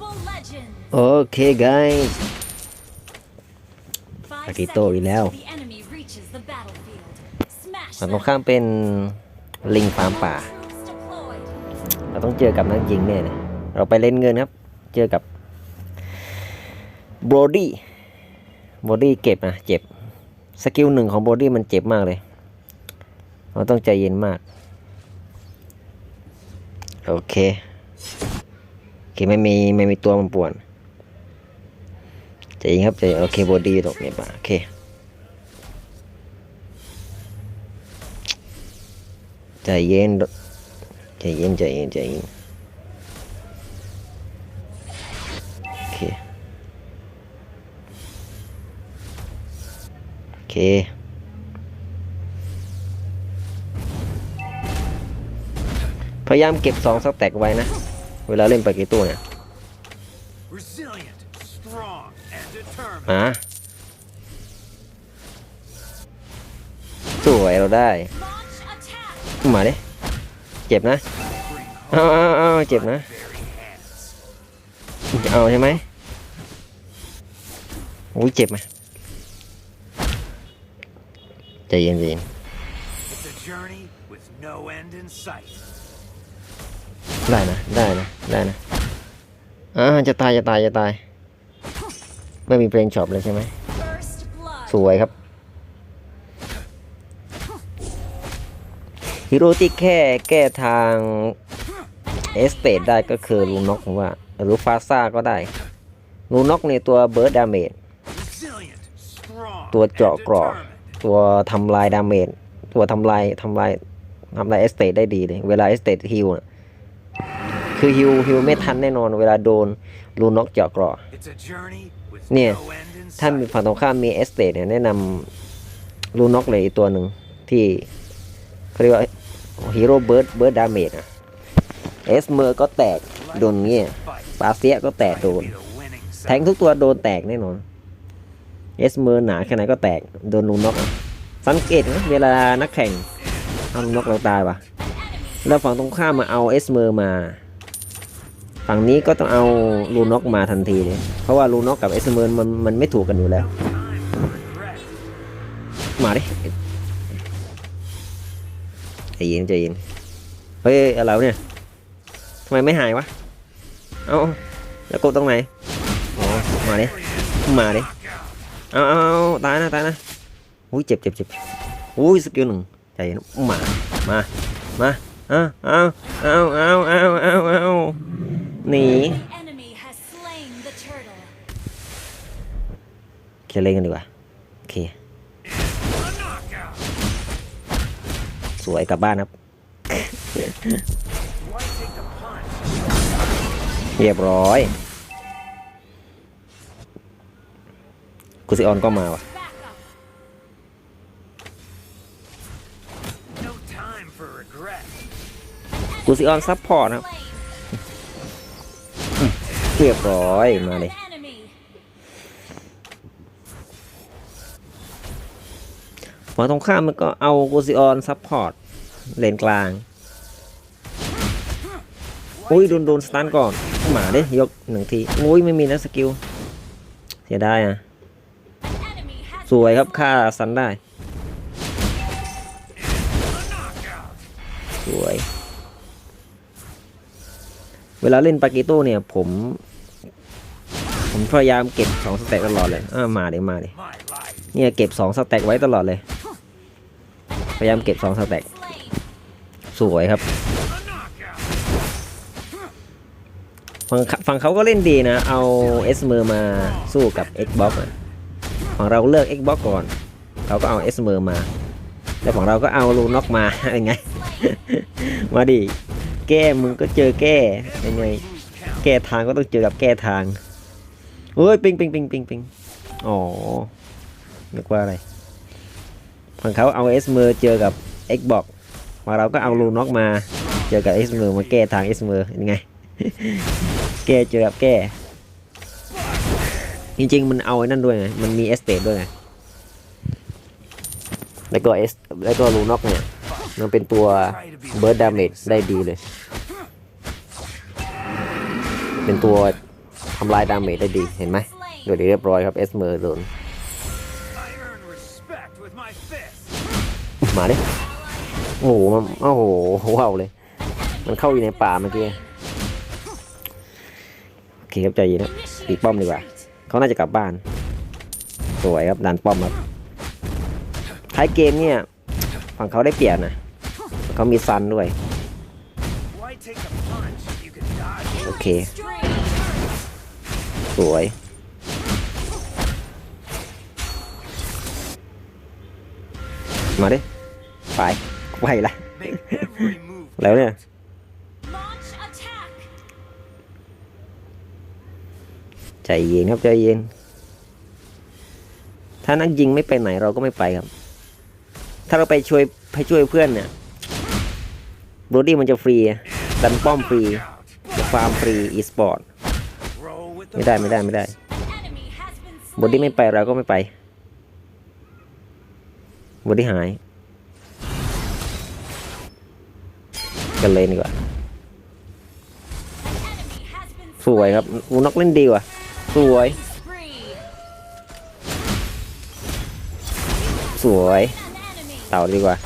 Mobile Legends. โอเค guys Five Pakito seconds ilaw. till the enemy reaches the battlefield. Smash ฝั่งต them. รงข้ามเป็นลิงฟาร์มป่า Troops deployed. เราต้องเจอกับนักยิงแน่เลยเราไปเล่นเงินครับ เจอกับโบรดี้โบรดี้เก็บนะเจ็บ สกิลหนึ่งของโบรดี้มันเจ็บมากเลย เราต้องใจเย็นมาก โอเคโอ เคไม่มีไม่มีตัวมันป่วนใจเย็นครับใจโอเคโบรดี้ตกเนี่ยป่ะโอเคใจเย็นใจเย็นใจเย็นใจเย็นโอเคโอเคพยายามเก็บสองสแต็กไว้นะ เวลาเล่นปาเกโต้เนี่ย Resilient, strong, and determined. มาสวยเราได้ Launch attack. มาดิเจ็บนะเอาเอาเอาเจ็บนะ Very hands. จะเอาใช่ไหมอุ้ยเจ็บไหมใจเย็นใได้นะ ได้นะ ได้นะ อ่า จะตาย จะตาย จะตาย ไม่มีเพลงช็อปเลยใช่ไหม สวยครับ ฮีโร่ที่แค่แก้ทางเอสเตดได้ก็คือลูน็อกผมว่า หรือฟาซ่าก็ได้ลูน็อกในตัวเบิร์ดดาเมจตัวเจาะกรอบ determined. ตัวทำลายดาเมจตัวทำลายทำลายทำลายเอสเตดได้ดีเลย เวลาเอสเตดฮิล คือฮิลฮิลไม่ทันแน่นอนเวลาโดนลูน็อกเจาะกรอบ It's a journey with Nè, no end in ถ้ามี sight. ฝั่งตรงข้ามมีเอสเตดเนี่ยแนะนำลูน็อกเลยอีกตัวหนึ่งที่เขาเรียกว่าฮีโร่เบิร์ดเบิร์ดดาเมจอะเอสเมอร์ก็แตกโดนเงี้ย Fight. ปาเซียก็แตก Might โดน be the winning แทง side. ทุกตัวโดนแตกแน่นอนเอสเมอร์หนาแค่ไหนก็แตกโดนลูน็อกอะสังเกตนะเวลานักแข่งเอาลูน็อกเราตายปะแล้วฝั่งตรงข้ามมาเอาเอสเมอร์มา ฝั่งนี้ก็ต้องเอาลูน็อกมาทันทีเลยเพราะว่าลูน็อกกับเอสเมอร์มันมันไม่ถูกกันอยู่แล้ว มาดิใจเย็นใจเย็นเฮ้ยอะไรเนี่ยทำไมไม่หายวะ เอาแล้วกดตรงไหนอ๋อมาดิมาดิเอาเอาเอาตายนะตายนะอุ้ยเจ็บเจ็บเจ็บอุ้ยสกิลหนึ่งใจเย็นมามามาเอาเอาเอาเอาเอาเอา หนี The enemy has slain the turtle. เคลียร์เล่นกันดีกว่า โอเค A knockout. สวยกลับบ้านครับ Why take the punch? เรียบร้อย กุซิออนก็มาว่ะ Back up. No time for regret. กุซิออนซับพอร์ตครับ Slain. เรียบร้อย มาเลย An enemy. ฝั่งตรงข้ามมันก็เอาโกซิออนซับพอร์ต เลนกลาง อุ้ยโดนโดนสตันก่อน หมาดิยกหนึ่งที อุ้ยไม่มีนะสกิล เสียดายอะ สวยครับฆ่าซันได้ สวยเวลาเล่นปากิโต้เนี่ย ผม ผมพยายามเก็บสองสแต็กตลอดเลยอ่ามาเดี๋ยวมาเดี๋ยวเนี่ยเก็บสองสแต็กไว้ตลอดเลย พยายามเก็บสองสแต็กสวยครับฝั่งฝั่งเขาก็เล่นดีนะ เอาเอสเมอร์มาสู้กับ Xbox อะฝั่งเราเลือก Xbox ก่อนเราก็เอาเอสเมอร์มา แล้วฝั่งเราก็เอาลูน็อกมายังไง มาดิ แก้มึงก็เจอแก้ยังไง แก้ทางก็ต้องเจอกับแก้ทาง เฮ้ยปิงปิงปิงปิงปิงอ๋อนึกว่าอะไรฝั่งเขาเอาเอสเมอร์เจอกับ Xbox ฝั่งเราก็เอาลูน็อกมาเจอกับเอสเมอร์มาแก้ทางเอสเมอร์ยังไง แก้เจอกับแก้ จริงๆ มันเอาไอ้นั่นด้วยไง มันมีเอสเตดด้วยไง แล้วก็เอสแล้วก็ลูน็อกเนี่ย มันเป็นตัวเบิร์ดดาเมจได้ดีเลย เป็นตัว ทำลายดาเมจได้ดีเห็นไหมโดยเรียบร้อยครับเอสเมอร์โดนมาดิโอ้โหมันโอ้โหว้าวเลย มันเข้าอยู่ในป่าเมื่อกี้โอเคครับใจเย็นครับตีป้อมดีกว่าเขาน่าจะกลับบ้าน สวยครับดันป้อมครับท้ายเกมเนี่ยฝั่งเขาได้เปรียบนะเขามีซันด้วยโอเค สวย มาดิ ไปไปละ Make every move. แล้วเนี่ย Launch attack. ใจเย็นครับใจเย็น ถ้านักยิงไม่ไปไหนเราก็ไม่ไปครับ ถ้าเราไปช่วยไปช่วยเพื่อนเนี่ยบรดี้มันจะฟรีดันป้อมฟรีจะฟาร์มฟรี อีสปอร์ต Roll with the ไม่ได้ไม่ได้ไม่ได้บรดี้ไม่ไปเราก็ไม่ไปบรดี้หาย กันเลยดีกว่า สวยครับอูนอกเล่นดีว่ะ สวย สวย เต่าดีกว่า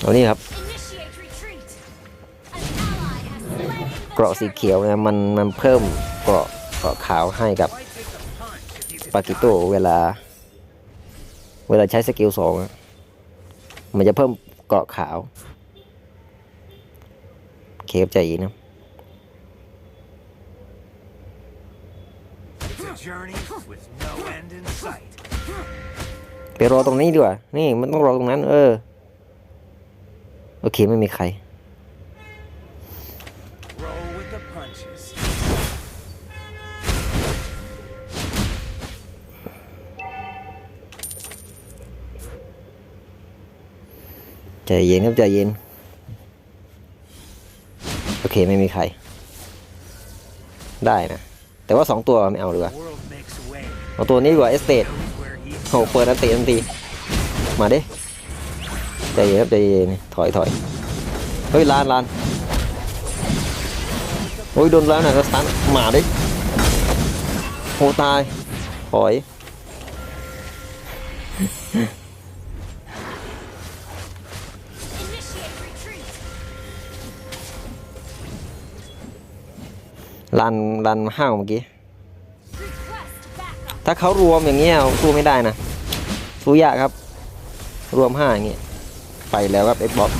เอานี่ครับ เกราะสีเขียวเนี่ยมันมันเพิ่มเกราะเกราะขาวให้กับปากิโตเวลา เวลาใช้สกิลสองอะมันจะเพิ่มเกราะขาวเคฟใจนะไปรอตรงนี้ดีกว่า นี่มันต้องรอตรงนั้น เออ โอเคไม่มีใคร ใจเย็นครับใจเย็น โอเคไม่มีใคร ได้นะ แต่ว่าสองตัวไม่เอาดีกว่าเอาตัวนี้ดีกว่าเอสเต Knows where he โหเปิดอันติทันทีมาดิใจเย็นครับใจเย็นถอยถอยเฮ้ยลานลานโอ้ยโดนแล้วนะก็สตันมาดิโหตายถอย ลันลันห้าวเมื่อกี้ ถ้าเขารวมอย่างเงี้ยสู้ไม่ได้นะ สู้ยากครับ รวมห้าอย่างเงี้ยไปแล้วครับเอ็กบอก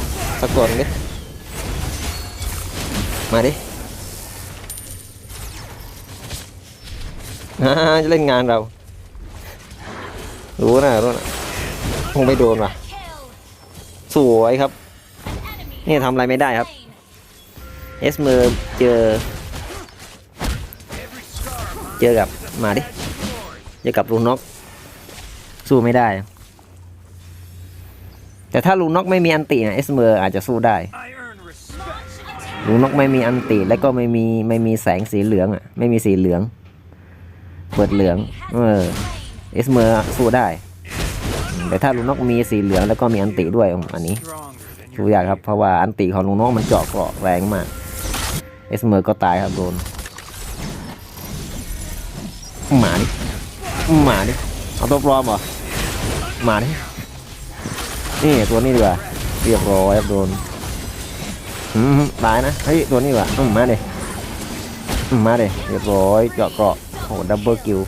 สักตัวนึงดิมาดิอ่าจะเล่นงานเรา รู้นะรู้นะคงไม่โดนว่ะ สวยครับ นี่ทำอะไรไม่ได้ครับ S เอสเมอร์เจอ เจอกับมาดิเจอกับลูน็อกสู้ไม่ได้ แต่ถ้าลูน็อกไม่มีอันตินะเอสเมอร์อาจจะสู้ได้ลูน็อกไม่มีอันติและก็ไม่มีไม่มีแสงสีเหลืองอะไม่มีสีเหลือง เปิดเหลือง เออเอสเมอร์สู้ได้ แต่ถ้าลูน็อกมีสีเหลืองแล้วก็มีอันติด้วยอันนี้สู้ยากครับเพราะว่าอันติของลูน็อกมันเจาะเกราะแรงมากเอสเมอร์ก็ตายครับโดน หมาดิหมาดิเอาตัวปลอมเหรอหมาดินี่ตัวนี้ดีกว่าเรียบร้อยโดนตายนะเฮ้ยตัวนี้ดีกว่ามาดิอืมาดิเรียบร้อยเจาะเกราะโอ้ดับเบิลคิว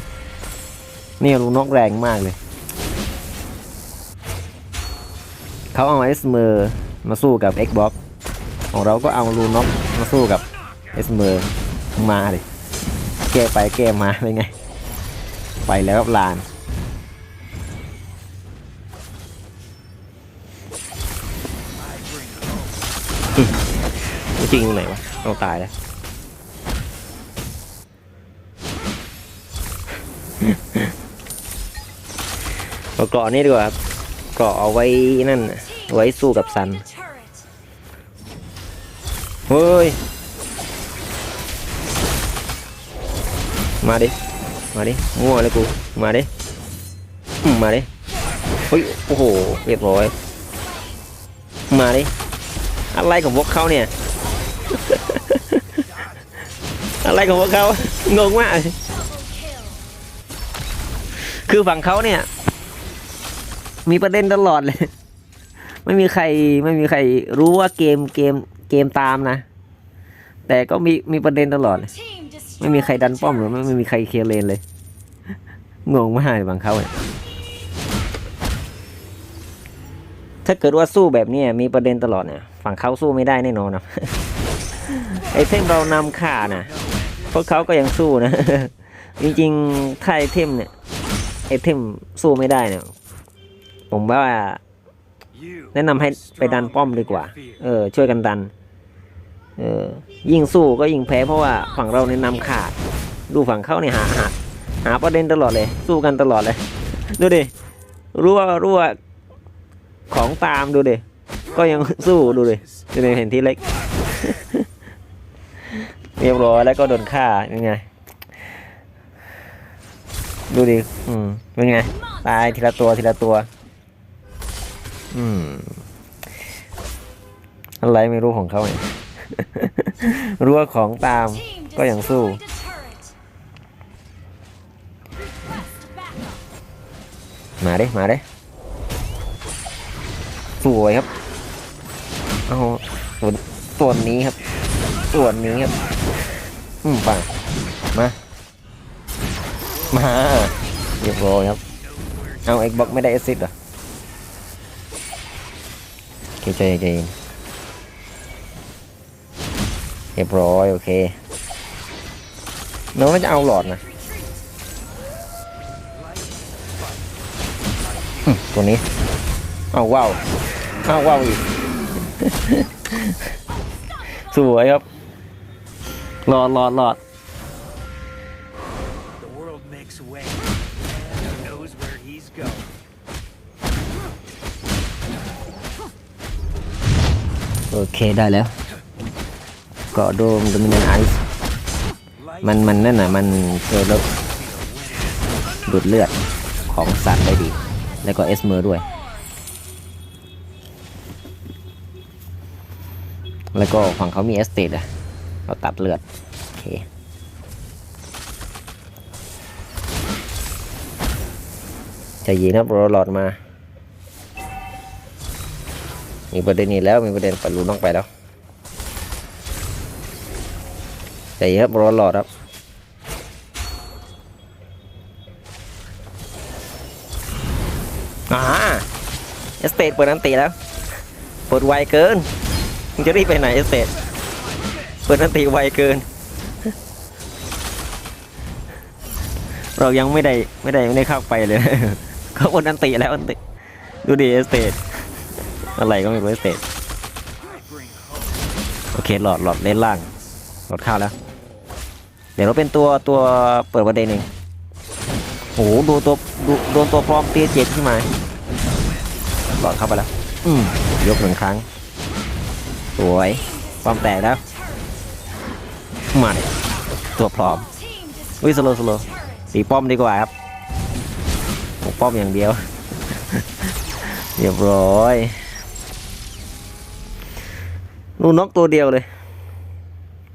นี่ลูน็อกแรงมากเลยเขาเอาเอสเมอร์มาสู้กับ Xbox ของเราก็เอาลูน็อกมาสู้กับเอสเมอร์มาดิแก้ไปแก้มาเป็นไง ไปแล้วครับลาน จริงตรงไหนวะเอาตายแล้ว เอาเกาะนี้ดีกว่าครับเกาะเอาไว้นั่นน่ะไว้สู้กับซัน เฮ้ย มาดิ มาดิงัวเลยกูมาดิมาดิเฮ้ยโอ้โหเรียบร้อย มาดิอะไรของพวกเขาเนี่ย อะไรของพวกเขางงมากคือฝั่งเขาเนี่ย มีประเด็นตลอดเลย ไม่มีใครไม่มีใครรู้ว่าเกมเกมเกมตามนะ แต่ก็มีมีประเด็นตลอด Team destroyed ไม่มีใครดันป้อมหรือไม่มีใครเคลียร์เลนเลยงงมากเลยบางเขาเนี่ยถ้าเกิดว่าสู้แบบนี้มีประเด็นตลอดเนี่ยฝั่งเขาสู้ไม่ได้แน่นอนนะไอเทมเรานำขานะพวกเขาก็ยังสู้นะ จริงๆถ้าไอเทมเนี่ยไอเทมสู้ไม่ได้เนี่ยผมว่าแนะนำให้ไปดันป้อมดีกว่า เออ ช่วยกันดัน เออยิ่งสู้ก็ยิ่งแพ้เพราะว่าฝั่งเราเนี่ยนำขาด ดูฝั่งเขาเนี่ยหาหาหาประเด็นตลอดเลย สู้กันตลอดเลย ดูดิรั่วรั่วของตามดูดิก็ยังสู้ดูดิดูดิเห็นที่เล็ก เรียบร้อยแล้วก็โดนฆ่ายังไง ดูดิอืมเป็นไงตายทีละตัวทีละตัว อืมอะไรไม่รู้ของเขาเนี่ย รู้วของตามก็ยังสู้ มาดิมาดิสวยครับเอาส่วนส่วนนี้ครับ ส่วนนี้ครับ อืมไป่ะมา มาเรียบร้อยครับ เอาเอกบอกไม่ได้เอซิดเหรอโอเคใจเย็น รียบร้อยโอเคน้องน่าจะเอาหลอดนะอืมตัวนี้เอาว้าวเอาว้าวอีก สวยครับรอดรอดรอด The world makes way. And knows where he's going. โอเคได้แล้ว เกาะโดมโดมินันไอซ์มันมันนั่นน่ะมันเจอแล้วดูดเลือดของสัตว์ได้ดี แล้วก็เอสเมอร์ด้วย แล้วก็ฝั่งเขามีเอสเตดอะเราตัดเลือด โอเคใจเย็นครับรอหลอดมา มีประเด็นนี้แล้วมีประเด็นปัดรูน้องไปแล้ว ใจเย็นครับรอหลอดครับอ่าเอสเตดเปิดนันตีแล้วเปิดไวเกินมึงจะรีบไปไหนเอสเตดเปิดนันตีไวเกิน เรายังไม่ได้ไม่ได้ไม่ได้เข้าไปเลยเขาเปิดนันตีแล้วอันติดูดิเอสเตดอะไรก็ไม่รู้เอสเตด I bring hope. โอเคหลอดหลอดเล่นล่างหลอดเข้าแล้ว เดี๋ยวเราเป็นตัวตัวเปิดประเด็นเองโอ้โหดูตัวดูโดนตัวปลอมตีเจ็ดขึ้นมาหลอดเข้าไปแล้วอืมยกหนึ่งครั้ง สวยปลอมแตกแล้วมาดิตัวปลอม Team อุ้ย destroyed สโลสโล a turret. ตีป้อมดีกว่าครับโอ้ป้อมอย่างเดียวเรียบร้อยลูนกตัวเดียวเลย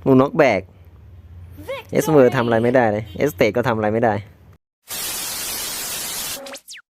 ลูนกแบก เอสเมอร์ทำอะไรไม่ได้เลยเอสเตก็ทำอะไรไม่ได้